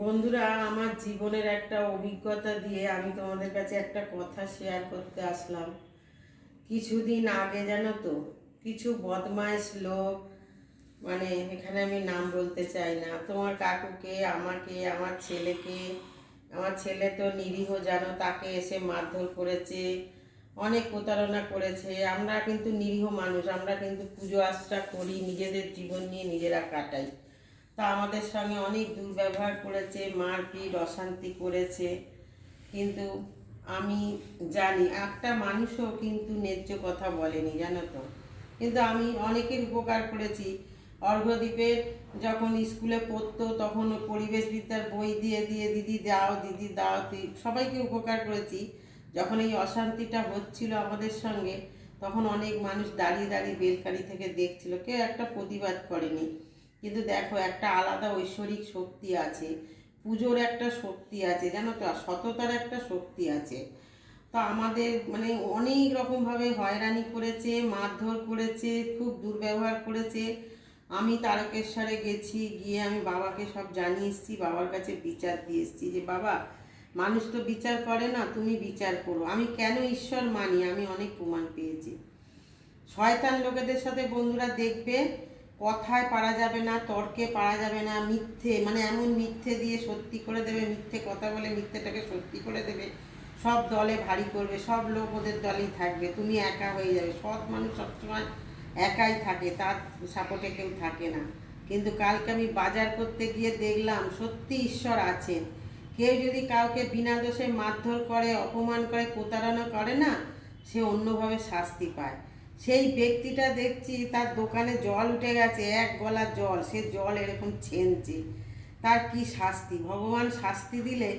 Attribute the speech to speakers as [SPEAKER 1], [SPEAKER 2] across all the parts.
[SPEAKER 1] বন্ধুরা, আমার জীবনের একটা অভিজ্ঞতা দিয়ে আমি তোমাদের কাছে একটা কথা শেয়ার করতে আসলাম। কিছুদিন আগে জানো তো, কিছু বদমাইশ লোক মানে এখানে আমি নাম বলতে চাই না, তোমার কাকুকে, আমাকে, আমার ছেলেকে, আমার ছেলে তো নিরীহ, জানো, তাকে এসে মারধর করেছে, অনেক প্রতারণা করেছে। আমরা কিন্তু নিরীহ মানুষ, আমরা কিন্তু পুজো আশ্রা করি, নিজেদের জীবন নিয়ে নিজেরা কাটাই। তা আমাদের সঙ্গে অনেক দুর্ব্যবহার করেছে, মারপিট, অশান্তি করেছে। কিন্তু আমি জানি, একটা মানুষও কিন্তু ন্যায্য কথা বলেনি, জানো তো। কিন্তু আমি অনেকের উপকার করেছি। অর্ঘদ্বীপের যখন স্কুলে পড়তো, তখন ও পরিবেশবিদ্যার বই দিয়ে দিয়ে, দিদি দাও দিদি দাও সবাইকে উপকার করেছি। যখন এই অশান্তিটা হচ্ছিল আমাদের সঙ্গে, তখন অনেক মানুষ দাঁড়িয়ে দাঁড়িয়ে বেলকারি থেকে দেখছিল, কেউ একটা প্রতিবাদ করেনি। কিন্তু দেখো একটা আলাদা ঐশ্বরিক শক্তি আছে, পুজোর একটা শক্তি আছে, জানো তো? সততার একটা শক্তি আছে। তো আমাদের মানে অনেক রকমভাবে হয়রানি করেছে, মারধর করেছে, খুব দুর্ব্যবহার করেছে। আমি তারকেশ্বরে গেছি, গিয়ে আমি বাবাকে সব জানিয়ে এসেছি, বাবার কাছে বিচার দিয়ে এসেছি যে, বাবা, মানুষ তো বিচার করে না, তুমি বিচার করো। আমি কেন ঈশ্বর মানি? আমি অনেক প্রমাণ পেয়েছি। শয়তান লোকেদের সাথে বন্ধুরা দেখবে কথায় পারা যাবে না, তর্কে পারা যাবে না, মিথ্যে মানে এমন মিথ্যে দিয়ে সত্যি করে দেবে, মিথ্যে কথা বলে মিথ্যেটাকে সত্যি করে দেবে। সব দলে ভারী করবে, সব লোক ওদের দলেই থাকবে, তুমি একা হয়ে যাবে। সৎ মানুষ সবসময় একাই থাকে, তার সাপোর্টে কেউ থাকে না। কিন্তু কালকে আমি বাজার করতে গিয়ে দেখলাম, সত্যি ঈশ্বর আছেন। কেউ যদি কাউকে বিনা দোষে মারধর করে, অপমান করে, প্রতারণা করে না, সে অন্যভাবে শাস্তি পায়। সেই ব্যক্তিটা দেখছি তার দোকানে জল উঠে গেছে, এক গলা জল, সে জল এরকম ছেনছে। তার কি শাস্তি? ভগবান শাস্তি দিলে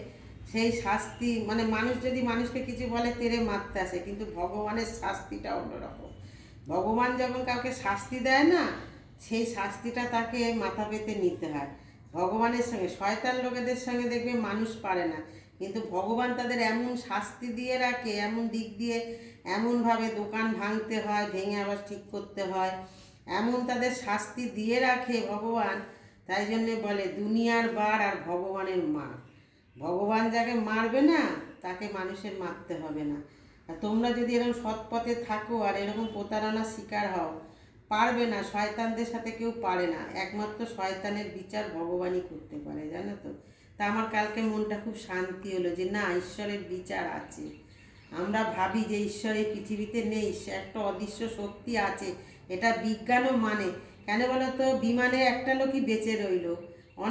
[SPEAKER 1] সেই শাস্তি মানে মানুষ যদি মানুষকে কিছু বলে তেরে মারতে আসে, কিন্তু ভগবানের শাস্তিটা অন্যরকম। ভগবান যখন কাউকে শাস্তি দেয় না, সেই শাস্তিটা তাকে মাথা পেতে নিতে হয়। ভগবানের সঙ্গে, শয়তান লোকেদের সঙ্গে দেখবে মানুষ পারে না। কিন্তু ভগবান তাদের এমন শাস্তি দিয়ে রাখে, এমন দিক দিয়ে এমনভাবে দোকান ভাঙতে হয়, ভেঙে আবার ঠিক করতে হয়, এমন তাদের শাস্তি দিয়ে রাখে ভগবান, তাই জন্যে বলে দুনিয়ার বার আর ভগবানের মার। ভগবান যাকে মারবে না, তাকে মানুষের মারতে হবে না। আর তোমরা যদি এরকম সৎ পথে থাকো আর এরকম প্রতারণার শিকার হও, পারবে না, শয়তানদের সাথে কেউ পারে না। একমাত্র শয়তানের বিচার ভগবানই করতে পারে, জানো তো? তা আমার কালকে মনটা খুব শান্তি হলো যে না, ঈশ্বরের বিচার আছে। আমরা ভাবি যে ঈশ্বর এই পৃথিবীতে নেই একটা অদৃশ্য শক্তি আছে, এটা বিজ্ঞানও মানে। কেন বলো তো বিমানে একটা লোকই বেঁচে রইল।